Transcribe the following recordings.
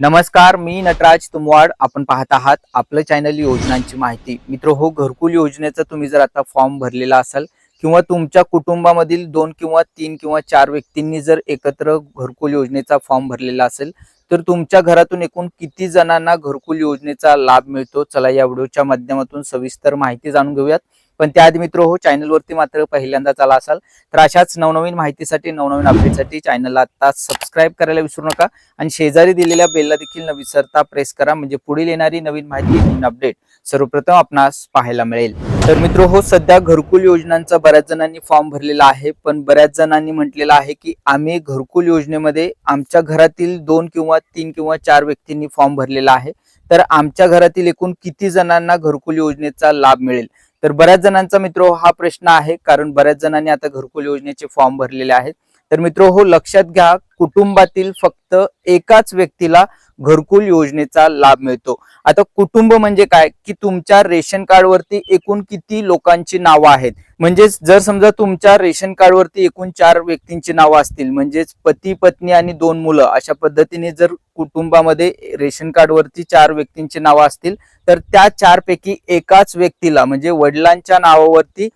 नमस्कार मी नटराज तुमवाड. आपण पाहत आहात आपलं चॅनल योजनांची माहिती. मित्र हो घरकुल योजनेचा तुम्ही जर आता फॉर्म भरलेला असाल किंवा तुमच्या कुटुंबामधील दोन किंवा तीन किंवा चार व्यक्तींनी जर एकत्र घरकुल योजनेचा फॉर्म भरलेला असेल तर तुमच्या घरातून एकूण किती जणांना घरकुल योजनेचा लाभ मिळतो? चला या व्हिडिओच्या माध्यमातून सविस्तर माहिती जाणून घेऊयात. पण त्याआधी मित्र हो चॅनलवरती मात्र पहिल्यांदा आला असाल तर अशाच नवनवीन माहितीसाठी नवनवीन अपडेटसाठी चॅनलला आता सबस्क्राईब करायला विसरू नका. आणि शेजारी दिलेल्या बेलला देखील न विसरता प्रेस करा म्हणजे पुढील येणारी नवीन माहिती नवीन अपडेट सर्वप्रथम आपणास पाहायला मिळेल. तर मित्र हो सध्या घरकुल योजनांचा बऱ्याच जणांनी फॉर्म भरलेला आहे पण बऱ्याच जणांनी म्हटलेलं आहे की आम्ही घरकुल योजनेमध्ये आमच्या घरातील दोन किंवा तीन किंवा चार व्यक्तींनी फॉर्म भरलेला आहे. तर आमच्या घरातील एकूण किती जणांना घरकुल योजनेचा लाभ मिळेल? तर बऱ्याच जणांचा मित्र हा प्रश्न आहे कारण बऱ्याच जणांनी आता घरकुल योजनेचे फॉर्म भरलेले आहेत. तर मित्र हो लक्षात घ्या कुटुंबातील फक्त एकाच व्यक्तीला घरकुल योजनेचा लाभ मिळतो. आता कुटुंब म्हणजे काय? की तुमच्या रेशन कार्डवरती एकूण किती लोकांची नावं आहेत? म्हणजेच जर समजा तुमच्या रेशन कार्डवरती एकूण चार व्यक्तींची नावं असतील म्हणजेच पती पत्नी आणि दोन मुलं अशा पद्धतीने जर कुटुंबामध्ये रेशन कार्डवरती चार व्यक्तींची नावं असतील तर त्या चार पैकी एकाच व्यक्तीला म्हणजे वडिलांच्या नावावरती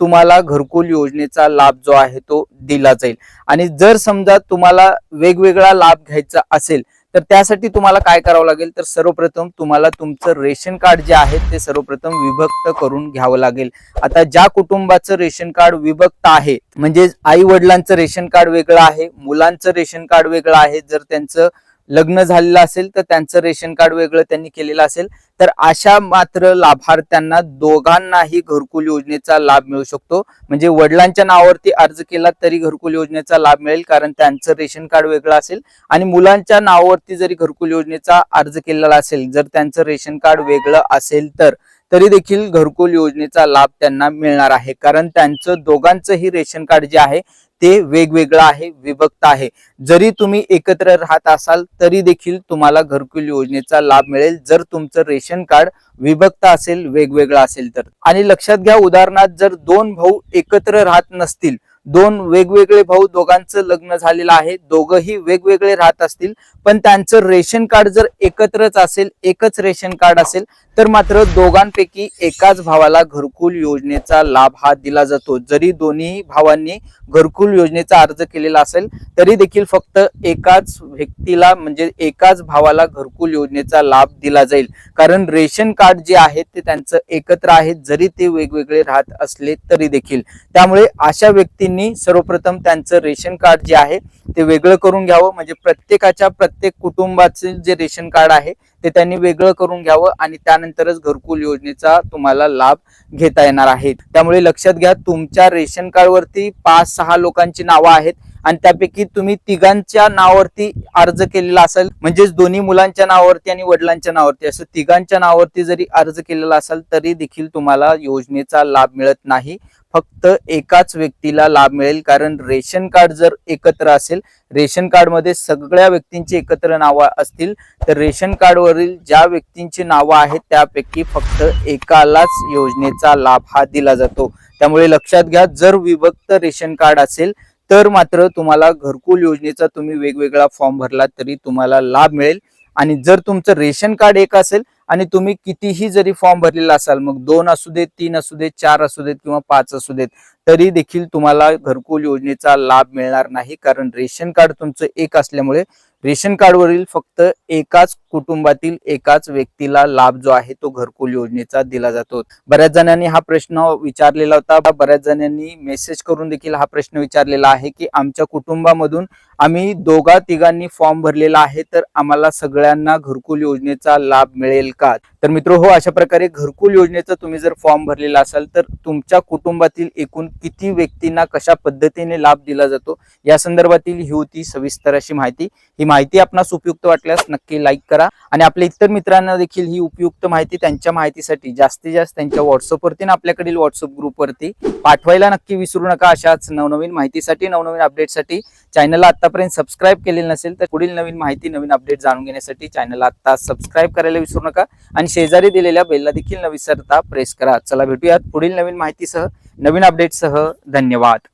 तुम्हाला घरकुल योजनेचा लाभ जो आहे तो दिला जाईल. आणि जर समजा तुम्हाला वेगवेगळा लाभ घ्यायचा असेल तर त्यासाठी तुम्हाला काय करावं लागेल? तर सर्वप्रथम तुम्हाला तुमचं रेशन कार्ड जे आहे ते सर्वप्रथम विभक्त करून घ्यावं लागेल. आता ज्या कुटुंबाचं रेशन कार्ड विभक्त आहे म्हणजे आई वडिलांचं रेशन कार्ड वेगळं आहे मुलांचं रेशन कार्ड वेगळं आहे जर त्यांचं लग्न झालेलं असेल तर त्यांचं रेशन कार्ड वेगळं त्यांनी केलेलं असेल तर अशा मात्र लाभार्थ्यांना दोघांनाही घरकुल योजनेचा लाभ मिळू शकतो. म्हणजे वडिलांच्या नावावरती अर्ज केला तरी घरकुल योजनेचा लाभ मिळेल कारण त्यांचं रेशन कार्ड वेगळं असेल. आणि मुलांच्या नावावरती जरी घरकुल योजनेचा अर्ज केलेला असेल जर त्यांचं रेशन कार्ड वेगळं असेल तर तरी देखील घरकुल योजनेचा लाभ त्यांना मिळणार आहे. कारण त्यांचं दोघांचंही रेशन कार्ड जे आहे ते वेगवेगळं आहे विभक्त आहे. जरी तुम्ही एकत्र राहत असाल तरी देखील तुम्हाला घरकुल योजनेचा लाभ मिळेल. जर तुमचं रेशन कार्ड विभक्त असेल वेगवेगळं असेल तर. आणि लक्षात घ्या उदाहरणार्थ जर दोन भाऊ एकत्र राहत नसतील दोन वेगवेगळे भाऊ दोघांचं लग्न झालेलं आहे दोघंही वेगवेगळे राहत असतील पण त्यांचं रेशन कार्ड जर एकत्रच असेल एकच रेशन कार्ड असेल तर मात्र दोघांपैकी एकाच भावाला घरकुल योजनेचा लाभ हा दिला जातो. जरी दोन्ही भावांनी घरकुल योजनेचा अर्ज केलेला असेल तरी देखील फक्त एकाच व्यक्तीला म्हणजे एकाच भावाला घरकुल योजनेचा लाभ दिला जाईल. कारण रेशन कार्ड जे आहे ते त्यांचं एकत्र आहे. जरी ते वेगवेगळे राहत असले तरी देखील. त्यामुळे अशा व्यक्तींनी सर्वप्रथम त्यांचं रेशन कार्ड जे आहे ते वेगळं करून घ्यावं. म्हणजे प्रत्येकाच्या प्रत्येक कुटुंबाचे जे रेशन कार्ड आहे ते त्यांनी वेगळं करून घ्यावं आणि त्यानंतरच घरकुल योजनेचा तुम्हाला लाभ घेता येणार आहे. त्यामुळे लक्षात घ्या तुमच्या रेशन कार्डवरती पाच सहा लोकांची नावं आहेत. आणि त्यापैकी तुम्ही तिघांच्या नावावरती अर्ज केलेला असेल म्हणजेच दोन्ही मुलांच्या नावावरती आणि वडिलांच्या नावावरती असं तिघांच्या नावावरती जरी अर्ज केलेला असेल तरी देखील तुम्हाला योजनेचा लाभ मिळत नाही. फक्त एकाच व्यक्तीला लाभ मिळेल कारण रेशन कार्ड जर एकत्र असेल रेशन कार्डमध्ये सगळ्या व्यक्तींची एकत्र नावं असतील तर रेशन कार्डवरील ज्या व्यक्तींची नावं आहेत त्यापैकी फक्त एकालाच योजनेचा लाभ हा दिला जातो. त्यामुळे लक्षात घ्या जर विभक्त रेशन कार्ड असेल तर मात्र तुम्हाला घरकुल योजनेचा तुम्ही वेगवेगळा फॉर्म भरला तरी तुम्हाला लाभ मिळेल. आणि जर तुमचं रेशन कार्ड एक असेल आणि तुम्ही कितीही जरी फॉर्म भरलेला असाल मग दोन असू देत तीन असू देत चार असू देत किंवा पाच असू देत तरी देखील तुम्हाला घरकुल योजनेचा लाभ मिळणार नाही. कारण रेशन कार्ड तुमचं एक असल्यामुळे रेशन कार्डवरील फक्त एकाच कुटुंबातील एकाच व्यक्तीला लाभ जो आहे तो घरकुल योजनेचा दिला जातो. बऱ्याच जणांनी हा प्रश्न विचारलेला होता. बऱ्याच जणांनी मेसेज करून देखील हा प्रश्न विचारलेला आहे की आमच्या कुटुंबामधून आम्ही दोघा तिघांनी फॉर्म भरलेला आहे तर आम्हाला सगळ्यांना घरकुल योजनेचा लाभ मिळेल का? तर मित्र हो अशा प्रकारे घरकुल योजनेचा तुम्ही जर फॉर्म भरलेला असाल तर तुमच्या कुटुंबातील एकूण किती व्यक्तींना कशा पद्धतीने लाभ दिला जातो या संदर्भातील ही होती सविस्तर अशी माहिती. ही माहिती आपणास उपयुक्त वाटल्यास नक्की लाईक करा. आणि आपल्या इतर मित्रांना देखील ही उपयुक्त माहिती त्यांच्या माहितीसाठी. जास्तीत जास्त त्यांच्या व्हॉट्सअपवरती ना आपल्याकडील व्हॉट्सअप ग्रुपवरती पाठवायला नक्की विसरू नका अशाच नवनवीन माहितीसाठी नवनवीन अपडेटसाठी चॅनलला आतापर्यंत सबस्क्राईब केलेलं नसेल तर पुढील नवीन माहिती नवीन अपडेट जाणून घेण्यासाठी चॅनलला आत्ता सबस्क्राईब करायला विसरू नका. आणि शेजारी दिलेल्या बेलला देखील न विसरता प्रेस करा. चला भेटूयात पुढील नवीन माहितीसह नवीन अपडेटसह धन्यवाद.